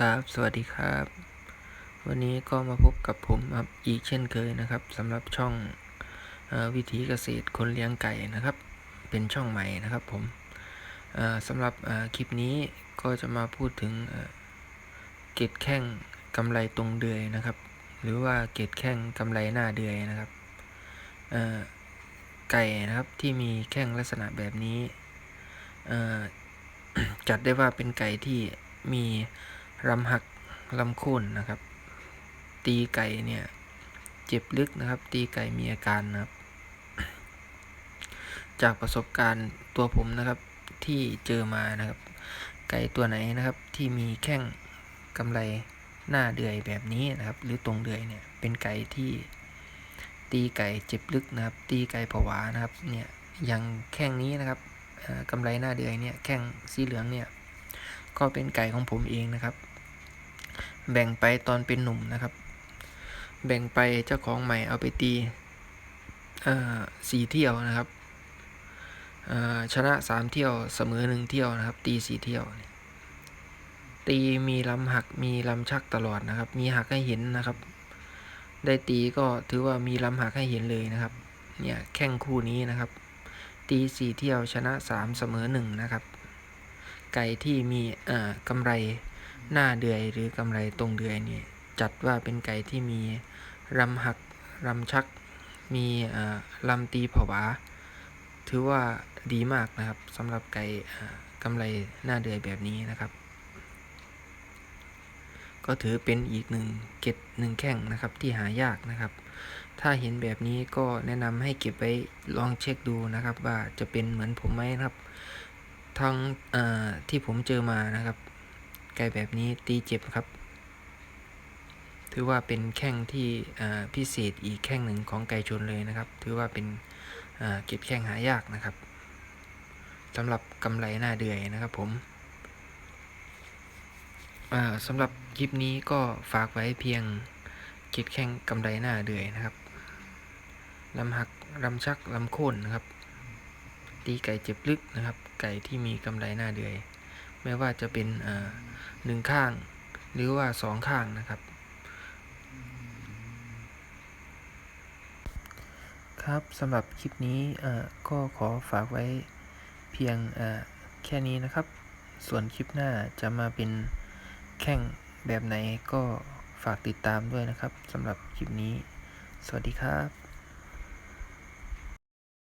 ครับ สวัสดีครับ วันนี้ก็มาพบกับผมครับอีกเช่นเคยนะครับสำหรับช่องอวิถีเกษตรคนเลี้ยงไก่นะครับ เป็นช่องใหม่นะครับผมสำหรับคลิปนี้ก็จะมาพูดถึงเกล็ดแข้งกำไรตรงเดือยนะครับ หรือว่าเกล็ดแข้งกำไรหน้าเดือยนะครับไก่นะครับที่มีแข้งลักษณะแบบนี้จัดได้ว่าเป็นไก่ที่มี ลำหักลำโค่นนะครับ ตีไก่เนี่ย เจ็บลึกนะครับ ตีไก่มีอาการนะครับ จากประสบการณ์ตัวผมนะครับที่เจอมานะครับ ไก่ตัวไหนนะครับที่มีแข้งกำไรหน้าเดือยแบบนี้นะครับ หรือตรงเดือยเนี่ยเป็นไก่ที่ตีไก่เจ็บลึกนะครับ ตีไก่ผวานะครับเนี่ยอย่างแข้งนี้นะครับกำไรหน้าเดือยเนี่ยแข้งสีเหลืองเนี่ยก็เป็นไก่ของผมเองนะครับ แบ่งไปตอนเป็นหนุ่มนะครับ แบ่งไปเจ้าของใหม่เอาไปตีสี่เที่ยวนะครับชนะสามเที่ยวเสมอหนึ่งเที่ยวนะครับ ตีสี่เที่ยว ตีมีลำหักมีลำชักตลอดนะครับ มีหักให้เห็นนะครับ ได้ตีก็ถือว่ามีลำหักให้เห็นเลยนะครับ เนี่ยแข่งคู่นี้นะครับ ตีสี่เที่ยวชนะสามเสมอหนึ่งนะครับ ไก่ที่มีกำไร หน้าเดือยหรือกำไรตรงเดือยนี่จัดว่าเป็นไก่ที่มีลำหักลำชัก มีอ่อลำตีผวา ถือว่าดีมากนะครับสำหรับไก่กำไรหน้าเดือยแบบนี้นะครับ ก็ถือเป็นอีกหนึ่งเกตหนึ่งแข้งนะครับที่หายากนะครับ ถ้าเห็นแบบนี้ก็แนะนำให้เก็บไว้ลองเช็คดูนะครับ ว่าจะเป็นเหมือนผมไหมครับ ทั้งอ่อที่ผมเจอมานะครับ ไก่แบบนี้ตีเจ็บครับ ถือว่าเป็นแข้งที่พิเศษอีกแข้งหนึ่งของไก่ชนเลยนะครับ ถือว่าเป็นเก็บแข้งหายากนะครับสำหรับกำไรหน้าเดือยนะครับผมสำหรับคลิปนี้ก็ฝากไว้เพียงเก็บแข้งกำไรหน้าเดือยนะครับลำหักลำชักลำโค่นนะครับ ตีไก่เจ็บลึกนะครับ ไก่ที่มีกำไรหน้าเดือย ไม่ว่าจะเป็นหนึ่งข้าง หรือว่าสองข้างนะครับ ครับสำหรับคลิปนี้ก็ขอฝากไว้เพียงแค่นี้นะครับ ส่วนคลิปหน้าจะมาเป็นแข่งแบบไหนก็ฝากติดตามด้วยนะครับสำหรับคลิปนี้ สวัสดีครับ